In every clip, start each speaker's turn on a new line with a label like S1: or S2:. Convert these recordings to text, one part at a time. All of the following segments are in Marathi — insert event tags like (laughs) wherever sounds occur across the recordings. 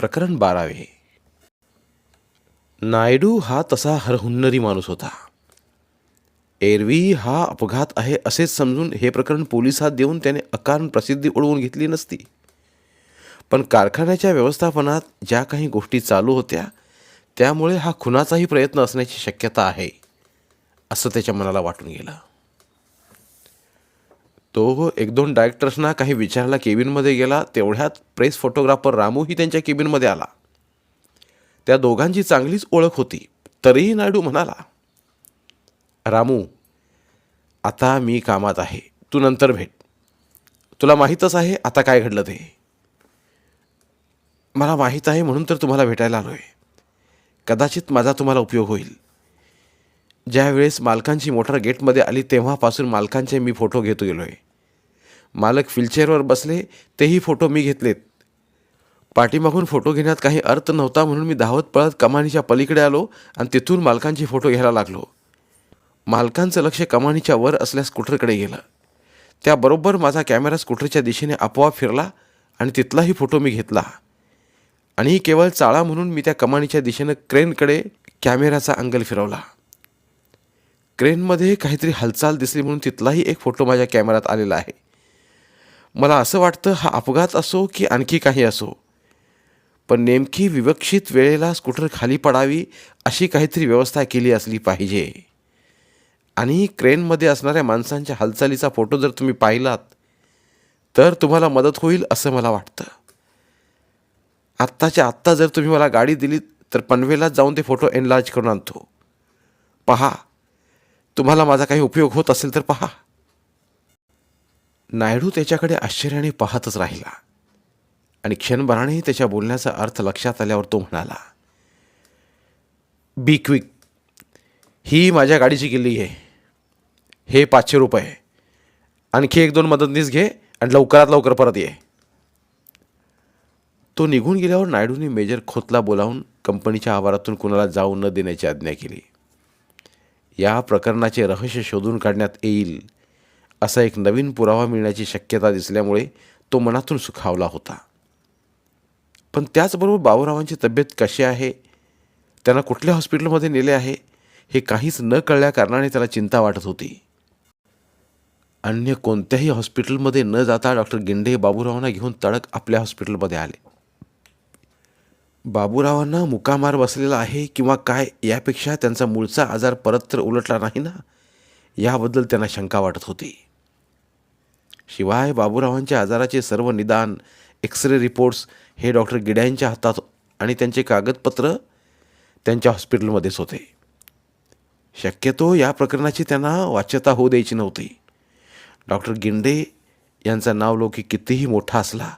S1: प्रकरण बारावे. नायडू हा तसा हरहुन्नरी माणूस होता. एरवी हा अपघात आहे असेच समजून हे प्रकरण पोलिसात देऊन त्याने अकारण प्रसिद्धी उडवून घेतली नसती. पण कारखान्याच्या व्यवस्थापनात ज्या काही गोष्टी चालू होत्या त्यामुळे हा खुनाचाही प्रयत्न असण्याची शक्यता आहे असं त्याच्या मनाला वाटून गेलं. तो एक दोन डायरेक्टर्सना काही विचारायला केबिनमध्ये गेला तेवढ्यात प्रेस फोटोग्राफर रामूही त्यांच्या केबिनमध्ये आला. त्या दोघांची चांगलीच ओळख होती. तरीही नायडू म्हणाला रामू आता मी कामात आहे. तू नंतर भेट. तुला माहीतच आहे आता काय घडलं ते. मला माहीत आहे म्हणून तर तुम्हाला भेटायला आलो आहे कदाचित माझा तुम्हाला उपयोग होईल. ज्यावेळेस मालकांची मोटर गेटमध्ये आली तेव्हापासून मालकांचे मी फोटो घेतो गेलो आहे मालक व्हीलचेअरवर बसले तेही फोटो मी घेतलेत. पाठीमागून फोटो घेण्यात काही अर्थ नव्हता म्हणून मी धावत पळत कमानीच्या पलीकडे आलो आणि तिथून मालकांचे फोटो घ्यायला लागलो. मालकांचं लक्ष कमानीच्या वर असल्या स्कूटरकडे गेलं. त्याबरोबर माझा कॅमेरा स्कूटरच्या दिशेने आपोआप फिरला आणि तिथलाही फोटो मी घेतला. आणि केवळ चाळा म्हणून मी त्या कमानीच्या दिशेनं क्रेनकडे कॅमेऱ्याचा अंगल फिरवला. क्रेनमध्ये काहीतरी हालचाल दिसली म्हणून तिथलाही एक फोटो माझ्या कॅमेऱ्यात आलेला आहे. मला असं वाटतं हा अपघात असो की आणखी काही असो पण नेमकी विवक्षित वेळेला स्कूटर खाली पडावी अशी काहीतरी व्यवस्था केली असली पाहिजे. आणि क्रेनमध्ये असणाऱ्या माणसांच्या हालचालीचा फोटो जर तुम्ही पाहिलात तर तुम्हाला मदत होईल असं मला वाटतं. आत्ताच्या आत्ता जर तुम्ही मला गाडी दिली तर पनवेलाच जाऊन ते फोटो एनलार्ज करून आणतो. पहा तुम्हाला माझा काही उपयोग होत असेल तर पहा. नायडू त्याच्याकडे आश्चर्याने पाहतच राहिला. आणि क्षणभराने त्याच्या बोलण्याचा अर्थ लक्षात आल्यावर तो म्हणाला बी क्विक. ही माझ्या गाडीची किल्ली आहे. हे पाचशे रुपये. आणखी एक दोन मदतनीस घे आणि लवकरात लवकर परत ये. तो निघून गेल्यावर नायडूने मेजर खोतला बोलावून कंपनीच्या आवारातून कुणाला जाऊ न देण्याची आज्ञा केली. या प्रकरणाचे रहस्य शोधून काढण्यात येईल असा एक नवीन पुरावा मिळण्याची शक्यता दिसल्यामुळे तो मनातून सुखावला होता. पण त्याचबरोबर बाबूरावांची तब्येत कशी आहे? त्यांना कुठल्या हॉस्पिटलमध्ये नेले आहे? हे काहीच न कळल्याकारणाने त्याला चिंता वाटत होती. अन्य कोणत्याही हॉस्पिटलमध्ये न जाता डॉक्टर गिंडे बाबूरावांना घेऊन तडक आपल्या हॉस्पिटलमध्ये आले. बाबूरावांना मुकामार बसलेला आहे किंवा काय यापेक्षा त्यांचा मूळचा आजार परत तर उलटला नाही ना? याबद्दल त्यांना शंका वाटत होती. शिवाय बाबूरावांच्या आजाराचे सर्व निदान एक्सरे रिपोर्ट्स हे डॉक्टर गिड्यांच्या हातात आणि त्यांचे कागदपत्र त्यांच्या हॉस्पिटलमध्येच होते. शक्यतो या प्रकरणाची त्यांना वाच्यता होऊ द्यायची नव्हती. डॉक्टर गिंडे यांचा नावलौकिक कितीही मोठा असला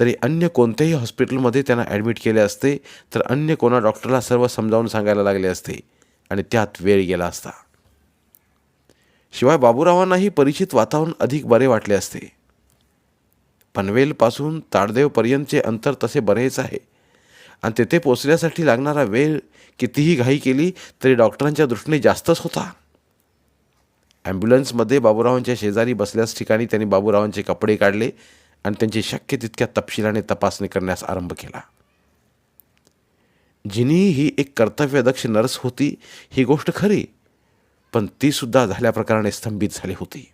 S1: तरी अन्य कोणत्याही हॉस्पिटलमध्ये त्यांना ॲडमिट केले असते तर अन्य कोणा डॉक्टरला सर्व समजावून सांगायला लागले असते आणि त्यात वेळ गेला असता. शिवाय बाबूरावांनाही परिचित वातावरण अधिक बरे वाटले असते. पनवेलपासून ताडदेवपर्यंतचे अंतर तसे बरेच आहे. आणि तेथे पोचण्यासाठी लागणारा वेळ कितीही घाई केली तरी डॉक्टरांच्या दृष्टीने जास्तच होता. ॲम्ब्युलन्समध्ये बाबूरावांच्या शेजारी बसल्याच ठिकाणी त्यांनी बाबूरावांचे कपडे काढले. आणि त्यांची शक्य तितक्या तपशिलाने तपासणी करण्यास आरंभ केला. जिनी ही एक कर्तव्यदक्ष नर्स होती ही गोष्ट खरी पण तीसुद्धा झाल्या प्रकाराने स्तंभित झाली होती.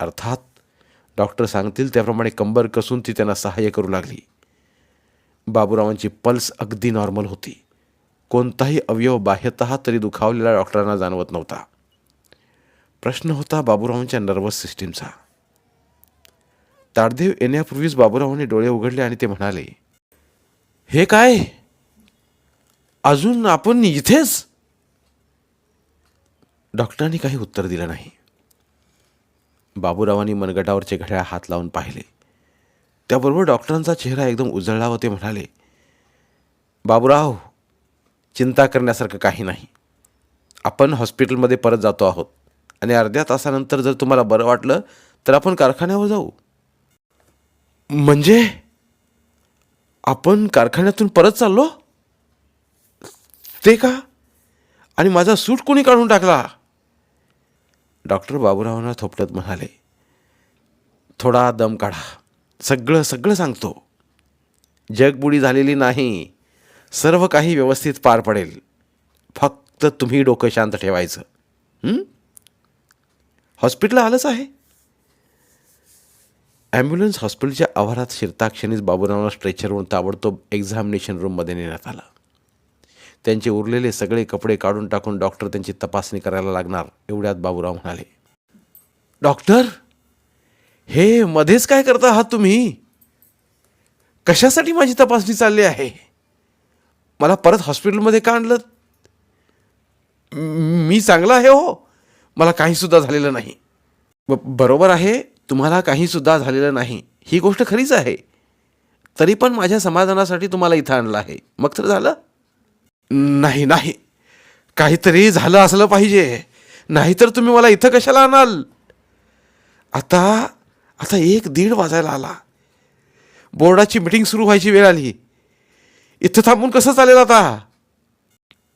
S1: अर्थात डॉक्टर सांगतील त्याप्रमाणे कंबर कसून ती त्यांना सहाय्य करू लागली. बाबूरावांची पल्स अगदी नॉर्मल होती. कोणताही अवयव बाह्यतः तरी दुखावलेला डॉक्टरांना जाणवत नव्हता. प्रश्न होता बाबूरावांच्या नर्वस सिस्टीमचा. ताडदेव येण्यापूर्वीच बाबूरावांनी डोळे उघडले आणि ते म्हणाले हे काय? अजून आपण इथेच? डॉक्टरांनी काही उत्तर दिलं नाही. बाबूरावांनी मनगटावरचे घड्याळ हात लावून पाहिले. त्याबरोबर डॉक्टरांचा चेहरा एकदम उजळला व ते म्हणाले बाबूराव चिंता करण्यासारखं काही नाही. आपण हॉस्पिटलमध्ये परत जातो आहोत आणि अर्ध्या तासानंतर जर तुम्हाला बरं वाटलं तर आपण कारखान्यावर जाऊ. म्हणजे? आपण कारखान्यातून परत चाललो? ते का? आणि माझा सूट कोणी काढून टाकला? डॉक्टर बाबूरावांना थोपटत म्हणाले थोडा दम काढा. सगळं सगळं सांगतो. जगबुडी झालेली नाही. सर्व काही व्यवस्थित पार पडेल. फक्त तुम्ही डोकं शांत ठेवायचं. हॉस्पिटल आलंच आहे? ॲम्ब्युलन्स हॉस्पिटलच्या आवारात शिरताक्षणीच बाबूरावांना स्ट्रेचरवरून ताबडतोब एक्झामिनेशन रूममध्ये नेण्यात आलं. त्यांचे उरलेले सगळे कपडे काढून टाकून डॉक्टर त्यांची तपासणी करायला लागणार एवढ्यात बाबूराव म्हणाले. डॉक्टर हे मध्येच काय करता आहात तुम्ही? कशासाठी माझी तपासणी चालली आहे? मला परत हॉस्पिटलमध्ये का आणलं? मी चांगला आहे हो. मला काहीसुद्धा झालेलं नाही. बरोबर आहे. तुम्हाला काहीसुद्धा झालेलं नाही. ही गोष्ट खरीच आहे. तरी पण माझ्या समाधानासाठी तुम्हाला इथं आणलं आहे. मग तर झालं. नाही नाही. काहीतरी झालं असलं पाहिजे. नाहीतर तुम्ही मला इथं कशाला आणाल? आता आता एक दीड वाजायला आला. बोर्डाची मिटिंग सुरू व्हायची वेळ आली. इथं थांबून कसं चालेल आता?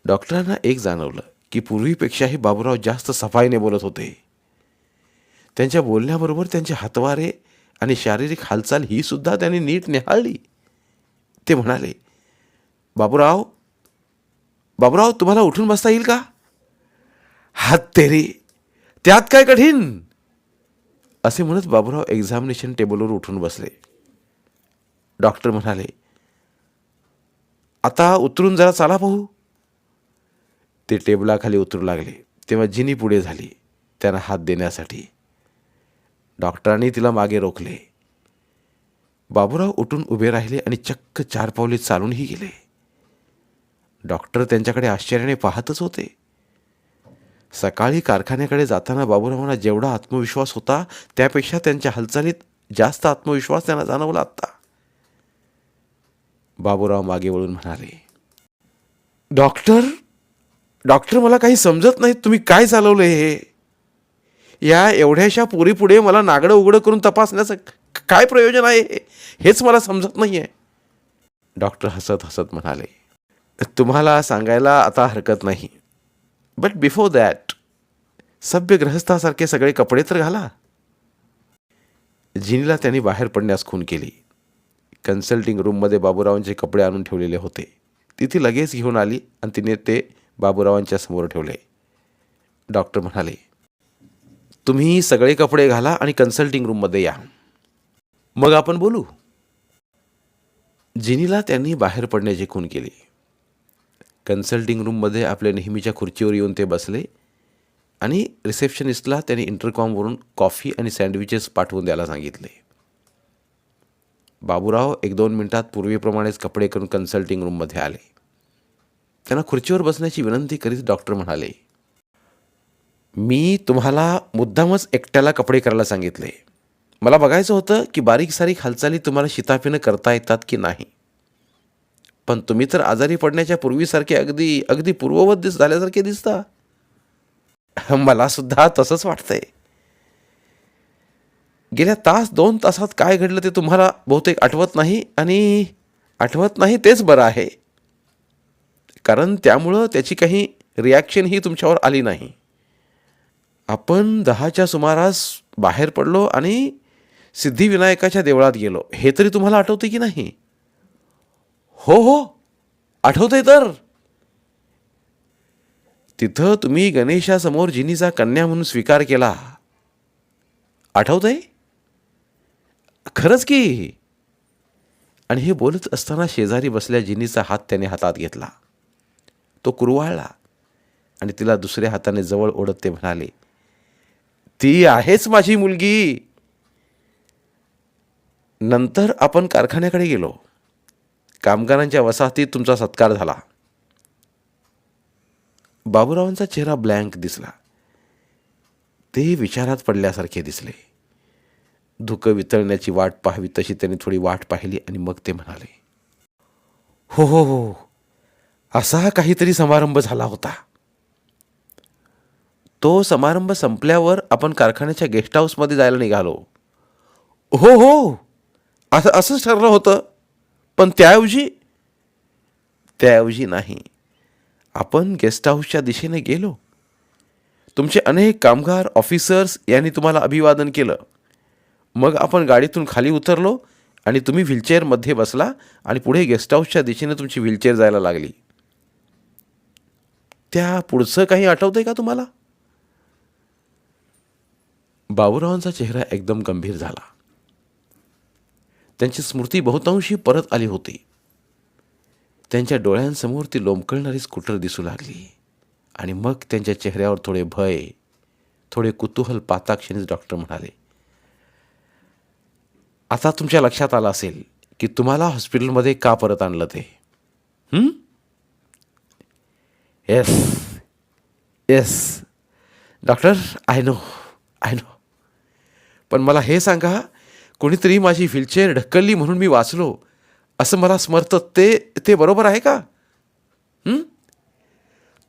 S1: डॉक्टरांना एक जाणवलं की पूर्वीपेक्षाही बाबूराव जास्त सफाईने बोलत होते. त्यांच्या बोलण्याबरोबर त्यांचे हातवारे आणि शारीरिक हालचाल ही सुद्धा त्यांनी नीट निहाळली. ते म्हणाले बाबूराव बाबूराव तुम्हाला उठून बसता येईल का? हात तेरी त्यात काय कठीण? असे म्हणत बाबूराव एक्झामिनेशन टेबलवर उठून बसले. डॉक्टर म्हणाले आता उतरून जरा चाला पाहू. ते टेबलाखाली उतरू लागले. तेव्हा जिनी पुढे झाली त्यांना हात देण्यासाठी. डॉक्टरांनी तिला मागे रोखले. बाबूराव उठून उभे राहिले आणि चक्क चार पावले चालूनही गेले. डॉक्टर त्यांच्याकडे आश्चर्याने पाहतच होते. सकाळी कारखान्याकडे जाताना बाबूरावांना जेवढा आत्मविश्वास होता त्यापेक्षा त्यांच्या हालचालीत जास्त आत्मविश्वास त्यांना जाणवला आत्ता बाबूराव मागे वळून म्हणाले डॉक्टर डॉक्टर मला काही समजत नाही तुम्ही काय चालवलं हे? या एवढ्याशा पुरीपुढे मला नागडं उघडं करून तपासण्याचं काय प्रयोजन आहे? हेच मला समजत नाही आहे डॉक्टर हसत हसत म्हणाले तुम्हाला सांगायला आता हरकत नाही. बट बिफोर दॅट सभ्य ग्रहस्थासारखे सगळे कपडे तर घाला. जिनीला त्यांनी बाहेर पडण्यास खून केली. कन्सल्टिंग रूममध्ये बाबूरावांचे कपडे आणून ठेवलेले होते. ती ती लगेच घेऊन आली आणि तिने ते बाबूरावांच्या समोर ठेवले. डॉक्टर म्हणाले तुम्ही सगळे कपडे घाला आणि कन्सल्टिंग रूममध्ये या. मग आपण बोलू. जिनीला त्यांनी बाहेर पडण्याची खून केली. कन्सल्टिंग रूममध्ये आपल्या नेहमीच्या खुर्चीवर येऊन ते बसले आणि रिसेप्शनिस्टला त्यांनी इंटरकॉमवरून कॉफी आणि सँडविचेस पाठवून द्यायला सांगितले. बाबूराव एक दोन मिनिटात पूर्वीप्रमाणेच कपडे करून कन्सल्टिंग रूममध्ये आले. त्यांना खुर्चीवर बसण्याची विनंती करीत डॉक्टर म्हणाले मी तुम्हाला मुद्दामच एकट्याला कपडे करायला सांगितले. मला बघायचं होतं की बारीक सारीक हालचाली तुम्हाला शिताफीनं करता येतात की नाही. पण तुम्ही तर आजारी पडण्याच्या पूर्वीसारखे अगदी अगदी पूर्ववत दिस झाल्यासारखे दिसता. मला सुद्धा तसंच वाटतंय. गेल्या तास दोन तासात काय घडलं ते तुम्हाला बहुतेक आठवत नाही आणि आठवत नाही तेच बरं आहे. कारण त्यामुळं त्याची काही रिॲक्शनही तुमच्यावर आली नाही. आपण दहाच्या सुमारास बाहेर पडलो आणि सिद्धिविनायकाच्या देवळात गेलो. हे तरी तुम्हाला आठवते की नाही? हो हो. आठवते तर. तिथं तुम्ही गणेशासमोर जिनीचा कन्या म्हणून स्वीकार केला. आठवतंय? खरंच की. आणि हे बोलत असताना शेजारी बसल्या जिनीचा हात त्याने हातात घेतला. तो कुरवाळला आणि तिला दुसऱ्या हाताने जवळ ओढत ते म्हणाले ती आहेच माझी मुलगी. नंतर आपण कारखान्याकडे गेलो. कामगारांच्या वसाहतीत तुमचा सत्कार झाला. बाबूरावांचा चेहरा ब्लँक दिसला. ते विचारात पडल्यासारखे दिसले. धुकं वितळण्याची वाट पाहावी तशी त्यांनी थोडी वाट पाहिली आणि मग ते म्हणाले हो हो हो. असा काहीतरी समारंभ झाला होता. तो समारंभ संपल्यावर आपण कारखान्याच्या गेस्ट हाऊसमध्ये जायला निघालो. हो हो. असं असंच ठरलं होतं. पण त्याऐवजी त्याऐवजी नाही. आपण गेस्ट हाऊसच्या दिशेने गेलो. तुमचे अनेक कामगार ऑफिसर्स यांनी तुम्हाला अभिवादन केलं. मग आपण गाडीतून खाली उतरलो आणि तुम्ही व्हीलचेअरमध्ये बसला आणि पुढे गेस्ट हाऊसच्या दिशेने तुमची व्हीलचेअर जायला लागली. त्या पुढचं काही आठवतं आहे का तुम्हाला? बाबूरावांचा चेहरा एकदम गंभीर झाला. त्यांची स्मृती बहुतांशी परत आली होती. त्यांच्या डोळ्यांसमोर ती लोंबकळणारी स्कूटर दिसू लागली आणि मग त्यांच्या चेहऱ्यावर थोडे भय थोडे कुतूहल पाताक्षणीच डॉक्टर म्हणाले आता तुमच्या लक्षात आलं असेल की तुम्हाला हॉस्पिटलमध्ये का परत आणलं ते? Yes yes. Doctor I know I know. पण मला हे सांगा कोणीतरी माझी व्हीलचेअर ढकलली म्हणून मी वाचलो. असं मला स्मरतं. ते ते बरोबर आहे का?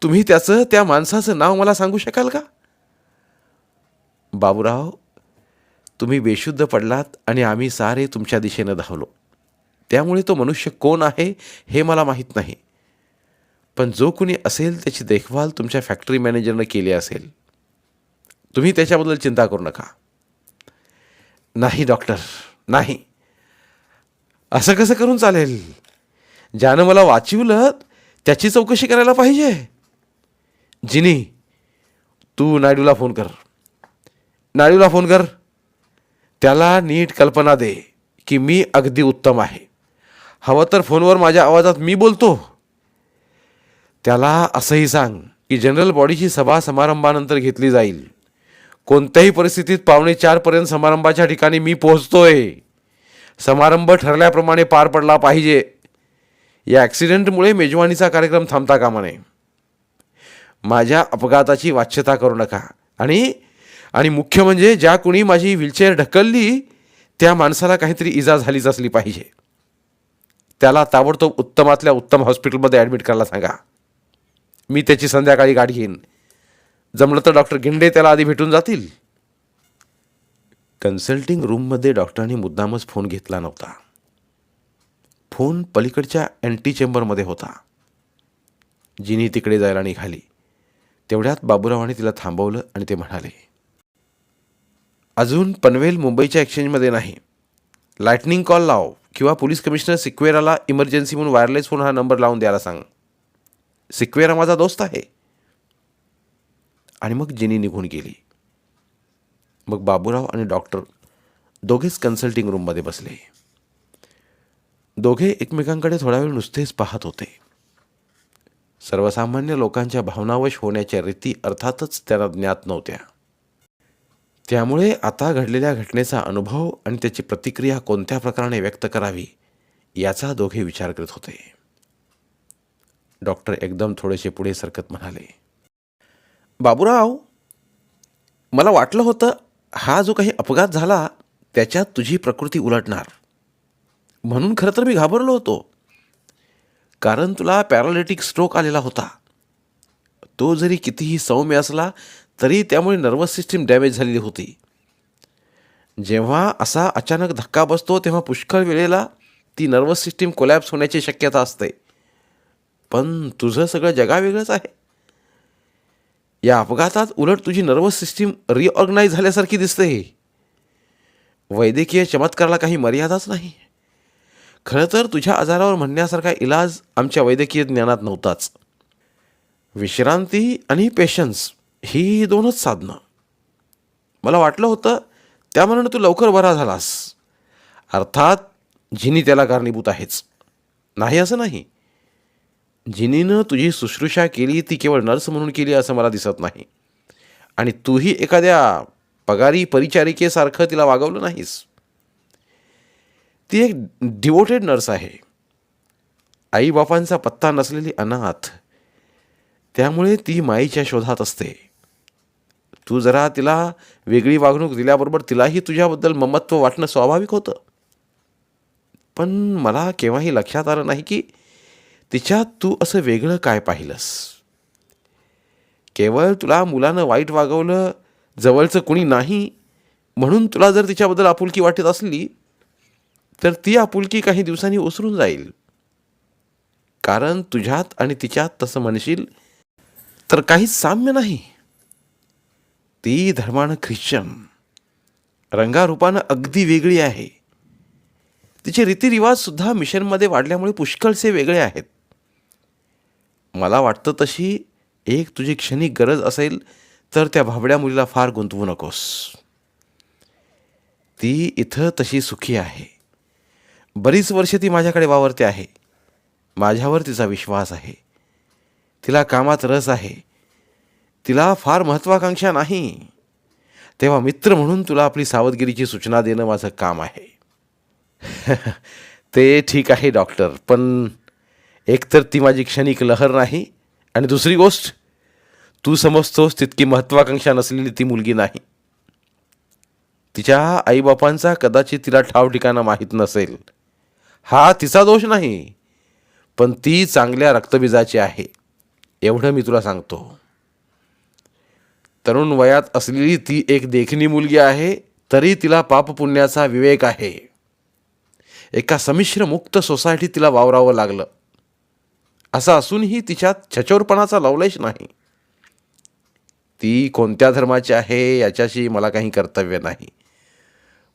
S1: तुम्ही त्याचं त्या माणसाचं नाव मला सांगू शकाल का? बाबूराव तुम्ही बेशुद्ध पडलात आणि आम्ही सारे तुमच्या दिशेनं धावलो. त्यामुळे तो मनुष्य कोण आहे हे मला माहीत नाही. पण जो कुणी असेल त्याची देखभाल तुमच्या फॅक्टरी मॅनेजरनं केली असेल. तुम्ही त्याच्याबद्दल चिंता करू नका. नाही डॉक्टर नाही. असं कसं करून चालेल? ज्यानं मला वाचवलं त्याची चौकशी करायला पाहिजे. जिनी तू नायडूला फोन कर. नायडूला फोन कर. त्याला नीट कल्पना दे की मी अगदी उत्तम आहे. हवं तर फोनवर माझ्या आवाजात मी बोलतो. त्याला असंही सांग की जनरल बॉडीची सभा समारंभानंतर घेतली जाईल. कोणत्याही परिस्थितीत पावणे चारपर्यंत समारंभाच्या ठिकाणी मी पोहोचतोय. समारंभ ठरल्याप्रमाणे पार पडला पाहिजे. या ॲक्सिडेंटमुळे मेजवानीचा कार्यक्रम थांबता कामा नये. माझ्या अपघाताची वाच्यता करू नका. आणि आणि मुख्य म्हणजे ज्या कुणी माझी व्हीलचेअर ढकलली त्या माणसाला काहीतरी इजा झालीच असली पाहिजे. त्याला ताबडतोब उत्तमातल्या उत्तम हॉस्पिटलमध्ये ॲडमिट करायला सांगा. मी त्याची संध्याकाळी गाडी घेईन. जमलं तर डॉक्टर गिंडे त्याला आधी भेटून जातील. कन्सल्टिंग रूममध्ये डॉक्टरांनी मुद्दामच फोन घेतला नव्हता. फोन पलीकडच्या अँटी चेंबरमध्ये होता. जिनी तिकडे जायला निघाली. तेवढ्यात बाबूरावाने तिला थांबवलं आणि ते म्हणाले अजून पनवेल मुंबईच्या एक्सचेंजमध्ये नाही. लाईटनिंग कॉल लाव किंवा पोलीस कमिशनर सिक्वेराला इमर्जन्सी म्हणून वायरलेस फोन हा नंबर लावून द्यायला सांग. सिक्वेरा माझा दोस्त आहे. आणि मग जिनी निघून गेली. मग बाबूराव आणि डॉक्टर दोघेच कन्सल्टिंग रूममध्ये बसले. दोघे एकमेकांकडे थोडा वेळ नुसतेच पाहत होते. सर्वसामान्य लोकांच्या भावनावश होण्याच्या रीती अर्थातच त्यांना ज्ञात नव्हत्या. त्यामुळे आता घडलेल्या घटनेचा अनुभव आणि त्याची प्रतिक्रिया कोणत्या प्रकाराने व्यक्त करावी याचा दोघे विचार करत होते. डॉक्टर एकदम थोडेसे पुढे सरकत म्हणाले. बाबूराव मला वाटलं होतं हा जो काही अपघात झाला त्याच्यात तुझी प्रकृती उलटणार. म्हणून खरं तर मी घाबरलो होतो. कारण तुला पॅरालिटिक स्ट्रोक आलेला होता. तो जरी कितीही सौम्य असला तरी त्यामुळे नर्वस सिस्टीम डॅमेज झालेली होती. जेव्हा असा अचानक धक्का बसतो तेव्हा पुष्कळ वेळेला ती नर्वस सिस्टीम कोलॅप्स होण्याची शक्यता असते. पण तुझं सगळं जगावेगळंच आहे. या अपघातात उलट तुझी नर्वस सिस्टीम रिऑर्गनाईज झाल्यासारखी दिसते वैद्यकीय चमत्काराला काही मर्यादाच नाही. खरं तर तुझ्या आजारावर म्हणण्यासारखा इलाज आमच्या वैद्यकीय ज्ञानात नव्हताच. विश्रांती आणि पेशन्स ही दोनच साधनं. मला वाटलं होतं त्यामुळे तू लवकर बरा झालास. अर्थात जिनी त्याला कारणीभूत आहेच. नाही असं नाही. जिनीनं तुझी शुश्रूषा केली ती केवळ नर्स म्हणून केली असं मला दिसत नाही. आणि तूही एखाद्या पगारी परिचारिकेसारखं तिला वागवलं नाहीस. ती एक डिवोटेड नर्स आहे. आईबापांचा पत्ता नसलेली अनाथ. त्यामुळे ती माईच्या शोधात असते. तू जरा तिला वेगळी वागणूक दिल्याबरोबर तिलाही तुझ्याबद्दल ममत्व वाटणं स्वाभाविक होतं. पण मला केव्हाही लक्षात आलं नाही की तिच्यात तू असं वेगळं काय पाहिलंस? केवळ तुला मुलानं वाईट वागवलं जवळचं कुणी नाही म्हणून तुला जर तिच्याबद्दल आपुलकी वाटत असली तर ती आपुलकी काही दिवसांनी ओसरून जाईल. कारण तुझ्यात आणि तिच्यात तसं म्हणशील तर काहीच साम्य नाही. ती धर्मानं ख्रिश्चन. रंगारूपानं अगदी वेगळी आहे. तिचे रीतिरिवाजसुद्धा मिशनमध्ये वाढल्यामुळे पुष्कळसे वेगळे आहेत. मला वाटतं तशी एक तुझी क्षणिक गरज असेल तर त्या भाबड्या मुलीला फार गुंतवू नकोस. ती इथं तशी सुखी आहे. बरीच वर्षे ती माझ्याकडे वावरते आहे. माझ्यावर तिचा विश्वास आहे. तिला कामात रस आहे. तिला फार महत्त्वाकांक्षा नाही. तेव्हा मित्र म्हणून तुला आपली सावधगिरीची सूचना देणं माझं काम आहे. (laughs) ते ठीक आहे डॉक्टर पण एकतर ती माझी क्षणिक लहर नाही आणि दुसरी गोष्ट तू समजतोस तितकी महत्त्वाकांक्षा नसलेली ती मुलगी नाही. तिच्या आईबापांचा कदाचित तिला ठाव ठिकाणा माहीत नसेल. हा तिचा दोष नाही पण ती चांगल्या रक्तबीजाची आहे एवढं मी तुला सांगतो. तरुण वयात असलेली ती एक देखणी मुलगी आहे तरी तिला पापपुण्याचा विवेक आहे. एका संमिश्र मुक्त सोसायटीत तिला वावरावं लागलं. असं असूनही तिच्यात छचोरपणाचा लवलेश नाही. ती कोणत्या धर्माची आहे याच्याशी मला काही कर्तव्य नाही.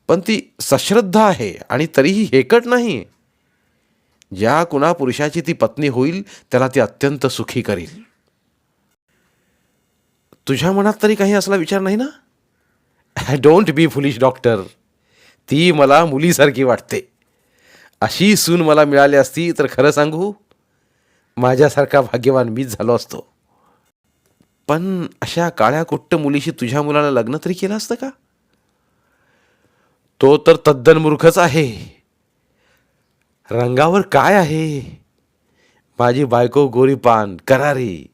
S1: पण ती सश्रद्धा आहे आणि तरीही हेकट नाही. ज्या कुणा पुरुषाची ती पत्नी होईल त्याला ती अत्यंत सुखी करील. तुझ्या मनात तरी काही असला विचार नाही ना? डोंट बी फुलिश डॉक्टर ती मला मुलीसारखी वाटते. अशी सून मला मिळाली असती तर खरं सांगू? माझ्यासारखा भाग्यवान मीच झालो असतो. पण अशा काळ्या कुट्ट मुलीशी तुझ्या मुलाला लग्न तरी केलं असतं का? तो तर तद्दन मूर्खच आहे. रंगावर काय आहे? माझी बायको गोरीपान करारी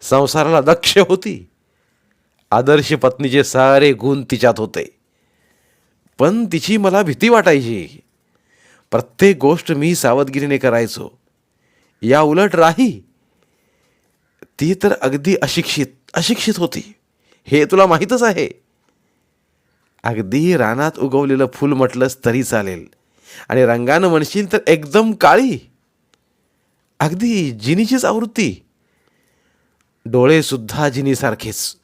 S1: संसाराला दक्ष होती. आदर्श पत्नीचे सारे गुण तिच्यात होते. पण तिची मला भीती वाटायची. प्रत्येक गोष्ट मी सावधगिरीने करायचो. या उलट राही. ती तर अगदी अशिक्षित अशिक्षित होती. हे तुला माहीतच आहे. अगदी रानात उगवलेलं फूल म्हटलंस तरी चालेल. आणि रंगानं म्हणशील तर एकदम काळी. अगदी जिनीचीच आवृत्ती. डोळेसुद्धा जिनीसारखेच.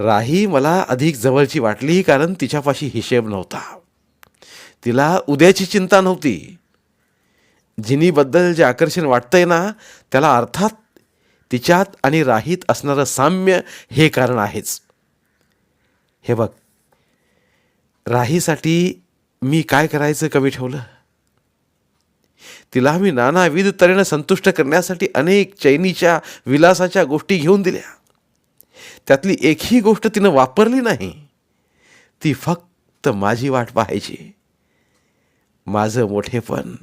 S1: राही मला अधिक जवळची वाटली कारण तिच्यापाशी हिशेब नव्हता. तिला उद्याची चिंता नव्हती. जिनीबद्दल जे आकर्षण वाटतंय ना त्याला अर्थात तिच्यात आणि राहीत असणारं साम्य हे कारण आहेच. हे बघ राहीसाठी मी काय करायचं कमी ठेवलं? तिला मी नानाविध तऱ्हेनं संतुष्ट करण्यासाठी अनेक चैनीच्या विलासाच्या गोष्टी घेऊन दिल्या. त्यातली एकही गोष्ट तिनं वापरली नाही. ती फक्त माझी वाट पाहायची. माझं मोठेपण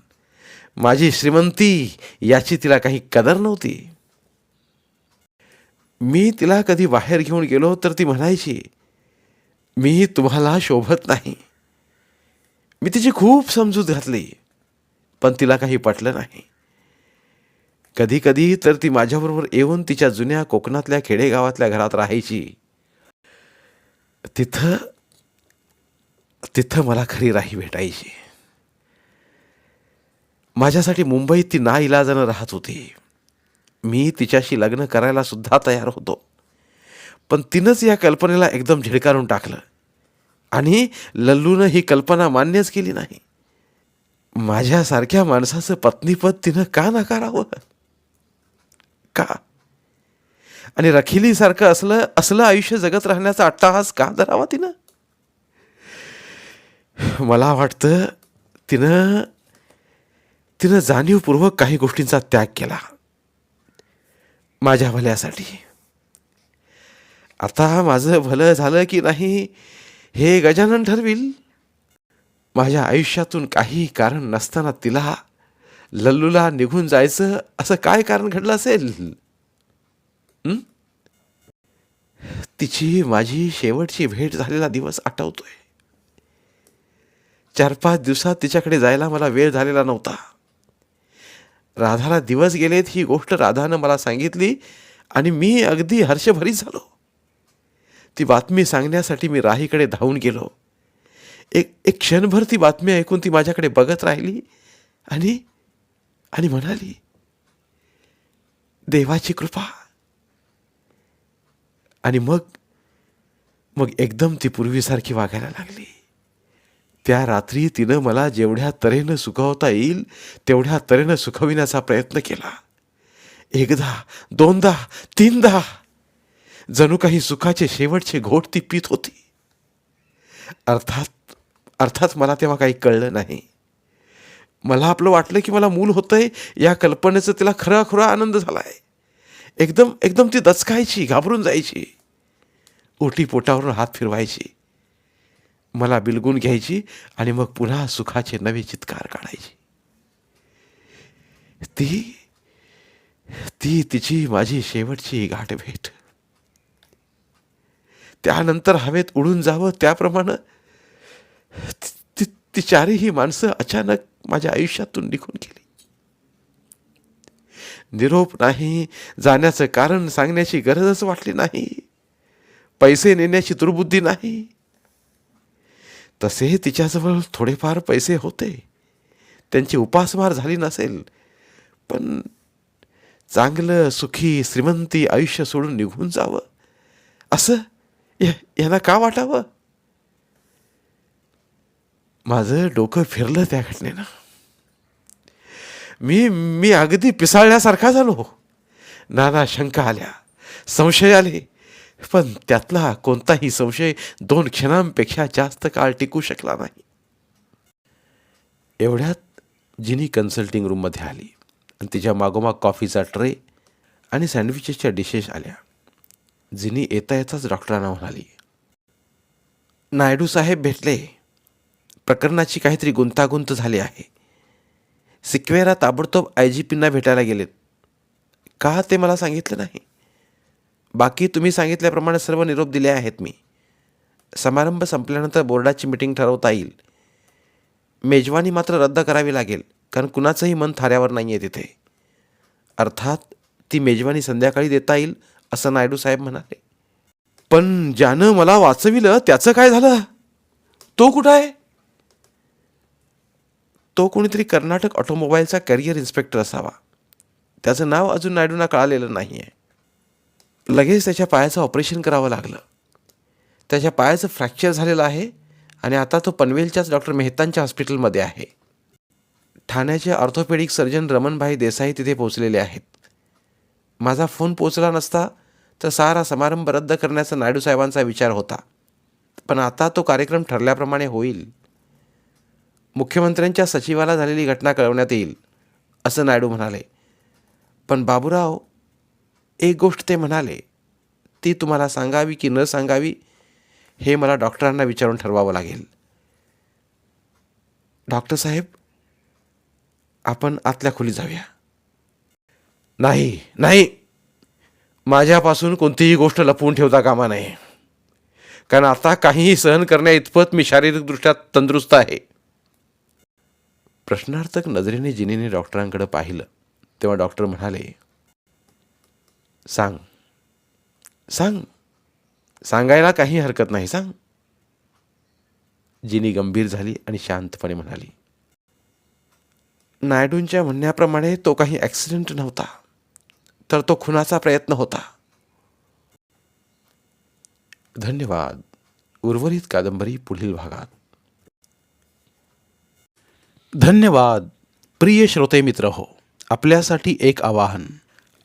S1: माझी श्रीमंती याची तिला काही कदर नव्हती. मी तिला कधी बाहेर घेऊन गेलो तर ती म्हणायची मी तुम्हाला शोभत नाही. मी तिची खूप समजूत घातली पण तिला काही पटलं नाही. कधी कधी तर ती माझ्याबरोबर येऊन तिच्या जुन्या कोकणातल्या खेडेगावातल्या घरात राहायची. तिथं तिथं मला खरी राही भेटायची. माझ्यासाठी मुंबईत ती ना इलाजानं राहत होती. मी तिच्याशी लग्न करायला सुद्धा तयार होतो. पण तिनंच या कल्पनेला एकदम झिडकारून टाकलं. आणि लल्लूनं ही कल्पना मान्यच केली नाही. माझ्यासारख्या माणसाचं पत्नीपद तिनं का नकारावं? का? आणि रखिलीसारखं असलं असलं आयुष्य जगत राहण्याचा अट्टाहास का धरावा तिनं? मला वाटतं तिनं तिनं जाणीवपूर्वक काही गोष्टींचा त्याग केला. माझ्या भल्यासाठी. आता माझं भलं झालं की नाही हे गजानन ठरविल. माझ्या आयुष्यातून काही कारण नसताना तिला लल्लूला निघून जायचं असं काय कारण घडलं असेल? तिची माझी शेवटची भेट झालेला दिवस आठवतोय. चार पाच दिवसात तिच्याकडे जायला मला वेळ झालेला नव्हता. राधाला दिवस गेलेत ही गोष्ट राधानं मला सांगितली आणि मी अगदी हर्षभरीत झालो. ती बातमी सांगण्यासाठी मी राहीकडे धावून गेलो. एक एक क्षणभर ती बातमी ऐकून ती माझ्याकडे बघत राहिली आणि आणि म्हणाली देवाची कृपा. आणि मग मग एकदम ती पूर्वीसारखी वागायला लागली. त्या रात्री तिनं मला जेवढ्या तऱ्हेनं सुखवता येईल तेवढ्या तऱ्हेनं सुखविण्याचा प्रयत्न केला. एकदा दोनदा तीनदा. जणू काही सुखाचे शेवटचे घोट ती पित होती. अर्थात अर्थात मला तेव्हा काही कळलं नाही. मला आपलं वाटलं की मला मूल होतंय या कल्पनेचं तिला खरा खुरा आनंद झाला आहे एकदम एकदम ती दचकायची घाबरून जायची. ओटी पोटावरून हात फिरवायची. मला बिलगून घ्यायची आणि मग पुन्हा सुखाचे नवे चित्कार काढायची. ती ती तिची माझी शेवटची गाठ भेट. त्यानंतर हवेत उडून जावं त्याप्रमाणे ती- ती ती चारही माणसं अचानक माझ्या आयुष्यातून निघून गेली. निरोप नाही जाण्याचं कारण सांगण्याची गरजच वाटली नाही. पैसे नेण्याची दुर्बुद्धी नाही. तसे तिच्याजवळ थोडेफार पैसे होते. त्यांची उपासमार झाली नसेल. पण चांगलं सुखी श्रीमंती आयुष्य सोडून निघून जावं. असं या- यांना का वाटावं? माझं डोकं फिरलं त्या घटनेनं. मी मी अगदी पिसाळण्यासारखा झालो. नाना शंका आल्या. संशय आले. पण त्यातला कोणताही संशय दोन क्षणांपेक्षा जास्त काळ टिकू शकला नाही. एवढ्यात जिनी कन्सल्टिंग रूममध्ये आली. आणि तिच्या मागोमाग कॉफीचा ट्रे आणि सँडविचेसच्या डिशेस आल्या. जिनी येता येताच डॉक्टरांना म्हणाली नायडू साहेब भेटले. प्रकरणाची काहीतरी गुंतागुंत झाली आहे. सिक्वेरा ताबडतोब आय जी पींना भेटायला गेलेत. का ते मला सांगितलं नाही? बाकी तुम्ही सांगितल्याप्रमाणे सर्व निरोप दिले आहेत मी. समारंभ संपल्यानंतर बोर्डाची मिटिंग ठरवता येईल. मेजवानी मात्र रद्द करावी लागेल कारण कुणाचंही मन थाऱ्यावर नाही आहे तिथे. अर्थात ती मेजवानी संध्याकाळी देता येईल असं नायडू साहेब म्हणाले. पण ज्यानं मला वाचविलं त्याचं काय झालं? तो कुठं आहे तो कोणीतरी कर्नाटक ऑटोमोबाईलचा कॅरियर इन्स्पेक्टर असावा. त्याचं नाव अजून नायडूंना कळालेलं नाही आहे लगेच त्याच्या पायाचं ऑपरेशन करावं लागलं. त्याच्या पायाचं फ्रॅक्चर झालेलं आहे आणि आता तो पनवेलच्याच डॉक्टर मेहतांच्या हॉस्पिटलमध्ये आहे. ठाण्याचे ऑर्थोपेडिक सर्जन रमणभाई देसाई तिथे पोचलेले आहेत. माझा फोन पोचला नसता तर सारा समारंभ रद्द करण्याचा नायडू साहेबांचा विचार होता. पण आता तो कार्यक्रम ठरल्याप्रमाणे होईल. मुख्यमंत्र्यांच्या सचिवाला झालेली घटना कळवण्यात येईल असं नायडू म्हणाले. पण बाबूराव एक गोष्ट ते म्हणाले ती तुम्हाला सांगावी की न सांगावी हे मला डॉक्टरांना विचारून ठरवावं लागेल. डॉक्टर साहेब आपण आतल्या खोली जाऊया. नाही नाही. माझ्यापासून कोणतीही गोष्ट लपवून ठेवता कामा नये. कारण आता काहीही सहन करण्या इतपत मी शारीरिकदृष्ट्या तंदुरुस्त आहे. प्रश्नार्थक नजरेने जिनीने डॉक्टरांकडे पाहिलं तेव्हा डॉक्टर म्हणाले सांग. सांग. सांगायला काही हरकत नाही सांग. जिनी गंभीर झाली आणि शांतपणे म्हणाली नायडूंच्या म्हणण्याप्रमाणे तो काही ॲक्सिडेंट नव्हता तर तो खुनाचा प्रयत्न होता. धन्यवाद. उर्वरित कादंबरी पुढील भागात.
S2: धन्यवाद. प्रिय श्रोते मित्र हो आपल्यासाठी एक आवाहन.